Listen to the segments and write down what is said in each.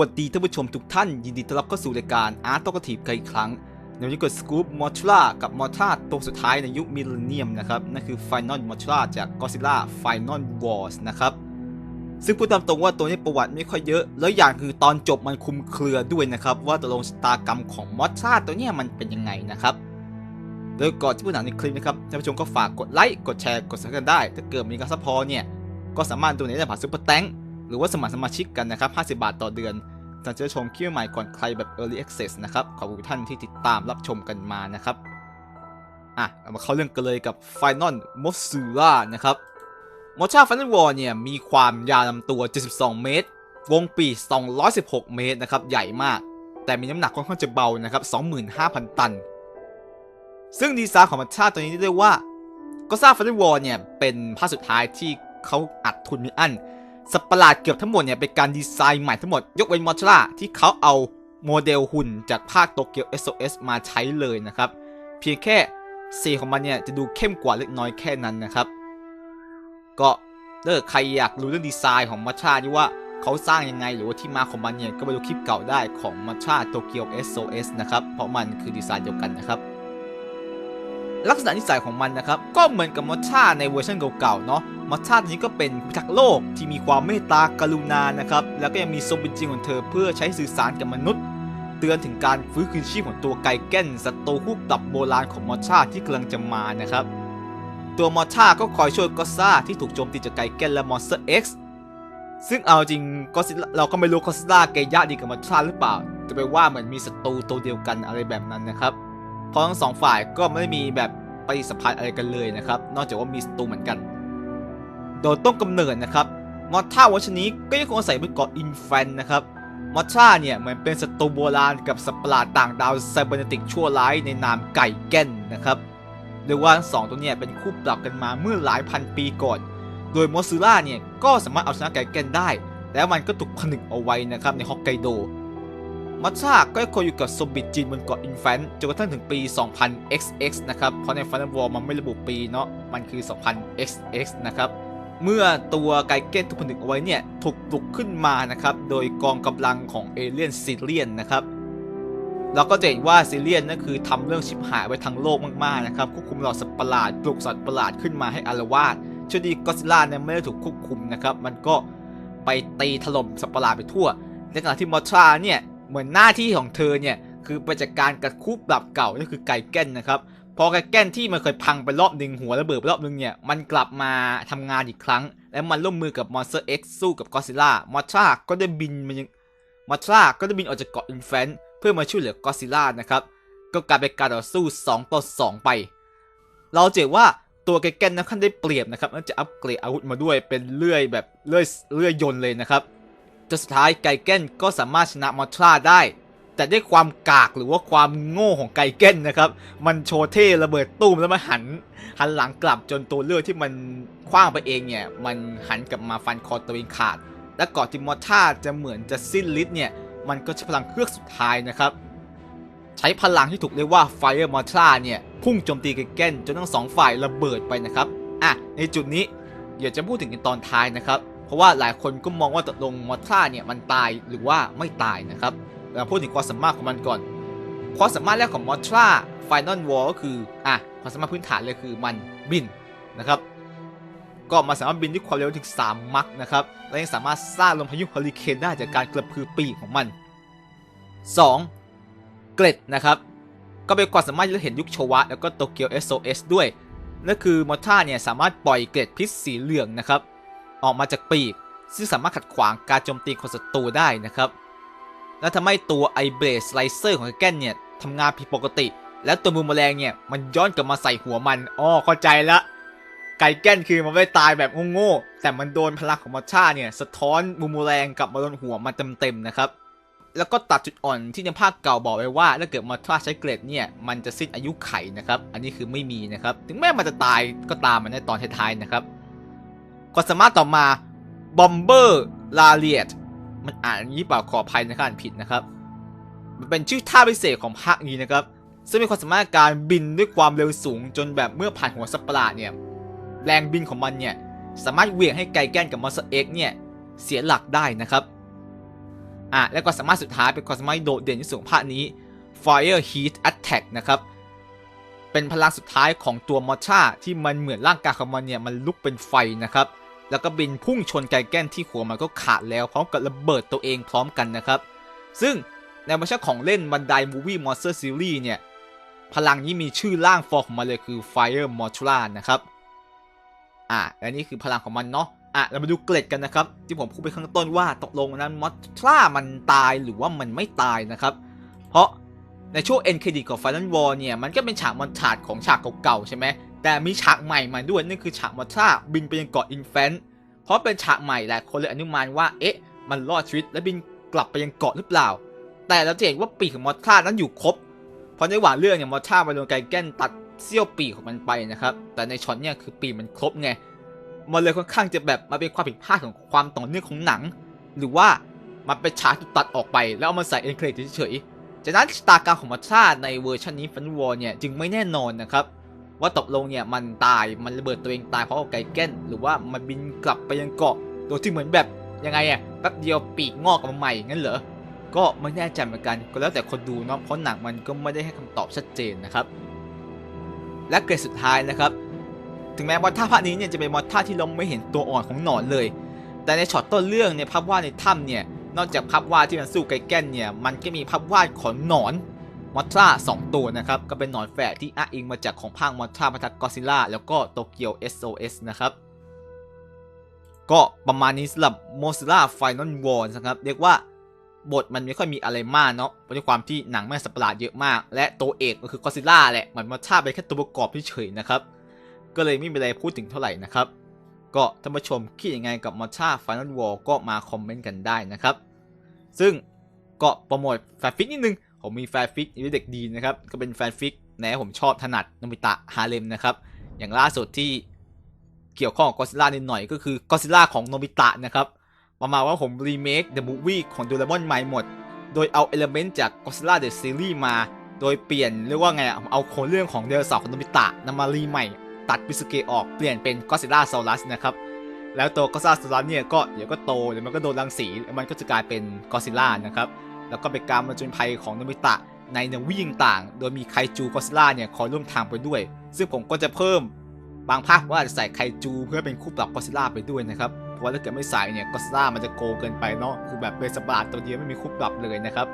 วัสดีท่านผู้ชมทุกท่าน ยินดีต้อนรับเข้าสู่รายการอาร์ตโตกทีฟกันอีกครั้ง ในวันนี้กดสกู๊ปมอทรากับมอทราตัวสุดท้ายในยุคมิลเลนเนียมนะครับ นั่นคือ Final m o t r a จาก Godzilla Final Wars นะครับ ซึ่งพูดตามตรงว่าตัวนี้ประวัติไม่ค่อยเยอะ แล้วอย่างคือตอนจบมันคุมเครือด้วยนะครับ ว่าตกลงชะตากรรมของมอทราตัวเนี้ยมันเป็นยังไงนะครับโดยก่อนที่พูดหนังในคลิปนะครับท่านผู้ชมก็ฝากกดไลค์กดแชร์กดซับสไครต์ได้ ถ้าเกิดมีการซัพพอร์ตเนี่ยก็สามารถดูในได้ผ่านซุปเปอร์แตง รือว่าสมัครสมาชิกกันนะครับ 50 บาทต่อเดือนจะจะชมคลิปใหม่ก่อนใครแบบ Early Access นะครับ ขอบคุณท่านที่ติดตามรับชมกันมานะครับ อะมาเข้าเรื่องกันเลยกับ Final m o s u l a นะครับ m o c h a Final War เนี่ย มีความยาวลำตัว 72 เมตร วงปี 216 เมตรนะครับ ใหญ่มาก แต่มีน้ำหนักค่อนข้างจะเบานะครับ 25,000 ตัน ซึ่งดีไซน์ของมัชาตัวนี้เรียกว่าก็ซาฟันนวอร์เนี่ย เป็นภาคสุดท้ายที่เขาอัดทุนมีอัน สัตว์ประหลาดเกือบทั้งหมดเนี่ยเป็นการดีไซน์ใหม่ทั้งหมด ยกเว้นมอชล่าที่เขาเอาโมเดลหุ่นจากภาคโตเกียว SOS มาใช้เลยนะครับ เพียงแค่สีของมันเนี่ยจะดูเข้มกว่าเล็กน้อยแค่นั้นนะครับ ก็ถ้าเกิดใครอยากรู้เรื่องดีไซน์ของมัชชาที่ว่าเขาสร้างยังไงหรือว่าที่มาของมันเนี่ยก็ไปดูคลิปเก่าได้ของมัชชาโตเกียว SOS นะครับเพราะมันคือดีไซน์เดียวกันนะครับ ลักษณะนิสัยของมันนะครับ ก็เหมือนกับมอชชาในเวอร์ชันเก่าๆเนาะ มอชชาตัวนี้ก็เป็นพิทักษ์โลกที่มีความเมตตากรุณานะครับ แล้วก็ยังมีทรงเป็นจริงของเธอเพื่อใช้สื่อสารกับมนุษย์ เตือนถึงการฟื้นคืนชีพของตัวไกแก้นศัตรูคู่ปรับโบราณของมอชชาที่กำลังจะมานะครับ ตัวมอชาก็คอยช่วยก็ซ่าที่ถูกโจมตีจากไกแก้นและมอนสเตอร์เอ็กซ์ซึ่งเอาจริงก็เราก็ไม่รู้ก็ซ่าเกยะดีกับมอชชาหรือเปล่า จะไปว่าเหมือนมีศัตรูตัวเดียวกันอะไรแบบนั้นนะครับเพราะทั้งสองฝ่ายก็ไม่ได้มีแบบปฏิสัมพันธ์อะไรกันเลยนะครับ นอกจากว่ามีศัตรูเหมือนกัน โดยต้นกำเนิดนะครับมอท่าวัชนี้ก็ยังคงอาศัยบนเกาะอินแฟนนะครับมอท่าเนี่ยเหมือนเป็นศัตรูโบราณกับสัตว์ประหลาดต่างดาวไซเบอร์เนติกชั่วร้ายในนามไก่แก้นนะครับเรียกว่าทั้งสองตัวเนี่ยเป็นคู่ปรับกันมาเมื่อหลายพันปีก่อน โดยมอสซูล่าเนี่ยก็สามารถเอาชนะไก่แก้นได้ แล้วมันก็ถูกผนึกเอาไว้นะครับในฮอกไกโดมัชชาก็คอยอยู่กับโซบิตจินบนเกาะอินแฟนจนกระทั่งถึงปี 2000 XX นะครับ เพราะในฟันวอลมันไม่ระบุปีเนาะ มันคือ 2000 XX นะครับ เมื่อตัวไกเก้นถูกผนึกเอาไว้เนี่ยถูกปลุกขึ้นมานะครับ โดยกองกำลังของเอเลียนซิเลียนนะครับเราก็จะเห็นว่าซิเลียนนั่นคือทำเรื่องชิบหายไว้ทั้งโลกมากๆนะครับควบคุมเหล่าสัตว์ประหลาดปลุกสัตว์ประหลาดขึ้นมาให้อารวาสโชคดีก็ซิล่าเนี่ยไม่ได้ถูกควบคุมนะครับ มันก็ไปตีถล่มสัตว์ประหลาดไปทั่ว ในขณะที่มอชาเนี่ยเหมือนหน้าที่ของเธอเนี่ยคือไปจัดการกับคู่ปรับเก่านั่นคือไก่แก้นนะครับ พอไกแก้นที่มันเคยพังไปรอบหนึ่งหัวระเบิดไปรอบหนึ่งเนี่ย มันกลับมาทำงานอีกครั้ง และมันร่วมมือกับมอนสเตอร์เอ็กซ์สู้กับกอซิล่ามอชาก็ได้บินมันยังมอชาก็ได้บินออกจากเกาะอินแฟนเพื่อมาช่วยเหลือกอซิล่านะครับ ก็กลายเป็นการต่อสู้2ต่อ2ไป เราเจอว่าตัวไกแก้นนะขั้นได้เปรียบนะครับมันจะอัปเกรดอาวุธมาด้วยเป็นเลื่อยแบบเลื่อยเลื่อยยนต์เลยนะครับจนสุดท้ายไกแก้นก็สามารถชนะมอทราได้ แต่ด้วยความกากหรือว่าความโง่ของไก่แก้นนะครับ มันโชว์เท่ระเบิดตุ้มแล้วมันหัน หันหลังกลับจนตัวเลือดที่มันคว้างไปเองเนี่ย มันหันกลับมาฟันคอตัวเองขาด และก่อนที่มอทราจะเหมือนจะสิ้นฤทธิ์เนี่ย มันก็ใช้พลังเครื่องสุดท้ายนะครับ ใช้พลังที่ถูกเรียกว่า Fire m o t r a เนี่ย พุ่งโจมตีไก่แก้นจนทั้งสองฝ่ายระเบิดไปนะครับอะในจุดนี้เดี๋ยวจะพูดถึงในตอนท้ายนะครับ เพราะว่าหลายคนก็มองว่าตกลงมอทราเนี่ยมันตายหรือว่าไม่ตายนะครับ เราพูดถึงความสามารถของมันก่อน ความสามารถแรกของมอทรา Final War ก็คืออะความสามารถพื้นฐานเลยคือมันบินนะครับ ก็มาสามารถบินด้วยความเร็วถึง 3 มัคนะครับ และยังสามารถสร้างลมพายุเฮอริเคนได้จากการกระพือปีกของมัน 2. เกล็ดนะครับ ก็เป็นความสามารถที่เราเห็นยุคโชวะ แล้วก็โตเกียว SOS ด้วยนั่นคือมอท่าเนี่ยสามารถปล่อยเกล็ดพิษสีเหลืองนะครับ ออกมาจากปีก ซึ่งสามารถขัดขวางการโจมตีของศัตรูได้นะครับ และทำให้ตัวไอเบรสไลเซอร์ของแกนเนี่ยทำงานผิดปกติ แล้วตัวมูมแมลงเนี่ยมันย้อนกลับมาใส่หัวมันอ๋อเข้าใจละไก่แก้นคือมันไม่ตายแบบโง่ๆแต่มันโดนพลังของมอชาเนี่ยสะท้อนมูมูแรงกลับมาโดนหัวมันเต็มๆนะครับแล้วก็ตัดจุดอ่อนที่ในภาคเก่าบอกไว้ว่าถ้าเกิดมอทราใช้เกรดเนี่ยมันจะสิ้นอายุไขนะครับอันนี้คือไม่มีนะครับถึงแม้มันจะตายก็ตามมันในตอนท้ายๆนะครับความสามารถต่อมาบอมเบอร์ลาเลียต มันอ่านอย่างนี้เปล่าขออภัยนะครับอ่านผิดนะครับ มันเป็นชื่อท่าพิเศษของภาคนี้นะครับ ซึ่งมีความสามารถการบินด้วยความเร็วสูงจนแบบเมื่อผ่านหัวสัตว์ประหลาดเนี่ย แรงบินของมันเนี่ย สามารถเหวี่ยงให้ไกแกนกับมอสเอ็กเนี่ย เสียหลักได้นะครับอะแล้วก็สามารถสุดท้ายเป็นความสามารถโดดเด่นที่สุดของภาคนี้ Fire Heat Attack นะครับ เป็นพลังสุดท้ายของตัวมอชาที่มันเหมือนร่างกายของมันเนี่ย มันลุกเป็นไฟนะครับ แล้วก็บินพุ่งชนไกแกนที่หัวมันก็ขาดแล้วพร้อมกับระเบิดตัวเองพร้อมกันนะครับ ซึ่งในเวอร์ชันของเล่นบันได Movie Monster Series เนี่ย พลังนี้มีชื่อร่างฟอร์มของมันเลยคือ Fire Mothra นะครับ อะและนี่คือพลังของมันเนาะอะเรามาดูเกร็ดกันนะครับ ที่ผมพูดไปข้างต้นว่าตกลงนั้นมอทรามันตายหรือว่ามันไม่ตายนะครับ เพราะในช่วงเอ็นเครดิตของ Final War เนี่ยมันก็เป็นฉากมอนทาดของฉากเก่าๆใช่ไหม แต่มีฉากใหม่มาด้วยนั่นคือฉากมอทราบินไปยังเกาะอินแฟนเพราะเป็นฉากใหม่หลายคนเลยอนุมานว่าเอ๊ะ มันรอดชีวิตและบินกลับไปยังเกาะหรือเปล่า แต่เราจะเห็นว่าปีกของมอทรานั้นอยู่ครบ เพราะในหว่างเรื่องเนี่ยมอทราไปโดนไกแกนตัดเสี้ยวปีกของมันไปนะครับ แต่ในช็อตเนี่ยคือปีกมันครบไง มันเลยค่อนข้างจะแบบมาเป็นความผิดพลาดของความต่อเนื่องของหนัง หรือว่ามันเป็นฉากที่ตัดออกไป แล้วเอามาใส่เอ็นเครดิตเฉยๆจากนั้นชะตากรรมของมัชชาในเวอร์ชันนี้ฟันวอลเนี่ยจึงไม่แน่นอนนะครับ ว่าตกลงเนี่ยมันตายมันระเบิดตัวเองตายเพราะเอาไกแก้น หรือว่ามันบินกลับไปยังเกาะโดยที่เหมือนแบบยังไงอะแป๊บเดียวปีกงอกออกมาใหม่งั้นเหรอก็ไม่แน่ใจเหมือนกันก็แล้วแต่คนดูเนาะเพราะหนังมันก็ไม่ได้ให้คำตอบชัดเจนนะครับ และเกรดสุดท้ายนะครับ ถึงแม้ว่าท่าภาคนี้เนี่ยจะเป็นมอท่าที่เราไม่เห็นตัวอ่อนของหนอนเลย แต่ในช็อตต้นเรื่องเนี่ยภาพวาดในถ้ำเนี่ยนอกจากภาพวาดที่มันสู้ไกแก้นเนี่ยมันก็มีภาพวาดของหนอน มอทราสองตัวนะครับ ก็เป็นหนอนแฝดที่อ้างอิงมาจากของภาคมอทราพัทกอซิล่าแล้วก็โตเกียว SOS นะครับก็ประมาณนี้สำหรับ Mozilla Final War นะครับ เรียกว่าบทมันไม่ค่อยมีอะไรมากเนาะเพราะด้วยความที่หนังแม่สัตว์ปหลาดเยอะมาก และตัวเอกก็คือกอซิล่าแหละเหมือนมอทราเป็นแค่ตัวประกอบเฉยๆนะครับ ก็เลยไม่มีอะไรพูดถึงเท่าไหร่นะครับ ก็ท่านผู้ชมคิดยังไงกับมอช่า Final War ก็มาคอมเมนต์กันได้นะครับ ซึ่งก็โปรโมทแฟนฟิกนิดนึง ผมมีแฟนฟิกอิเด็กดีนะครับ ก็เป็นแฟนฟิกแนวผมชอบถนัดนบิตะฮาเลมนะครับ อย่างล่าสุดที่เกี่ยวข้องกับกอซิล่านิดหน่อยก็คือกอซิล่าของโนบิตะนะครับ ประมาณว่าผมรีเมค The Movie ของดูรมอนใหม่หมด โดยเอาเอลเมนต์จาก Godzilla The Series มา โดยเปลี่ยนเรียกว่าไงอะเอาโครงเรื่องของเดลสาวของโนบิตะนำมารีใหม่ ตัดบิสเกออกเปลี่ยนเป็นก็ซิล่าซอรัสนะครับแล้วตัวก็ซิล่าซอรัสเนี่ยก็เดี๋ยวก็โตเดี๋ยวมันก็โดนรังสีแล้วมันก็จะกลายเป็นก็ซิล่านะครับ แล้วก็เป็นการมาจนภัยของโนบิตะในนววิ่งต่าง โดยมีไคจูก็ซิล่าเนี่ยคอยร่วมทางไปด้วย ซึ่งผมก็จะเพิ่มบางภาคว่าจะใส่ไคจูเพื่อเป็นคู่ปรับก็ซิล่าไปด้วยนะครับ เพราะว่าถ้าเกิดไม่ใส่เนี่ยก็ซิล่ามันจะโกงเกินไปเนาะ คือแบบเป็นสปาร์ตตัวเดียวไม่มีคู่ปรับเลยนะครับ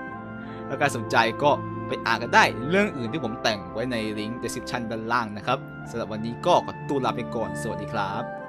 แล้วการสนใจก็ไปอ่านกันได้ เรื่องอื่นที่ผมแต่งไว้ในลิงก์ description ด้านล่างนะครับสำหรับวันนี้ก็ขอตัวลาไปก่อน สวัสดีครับ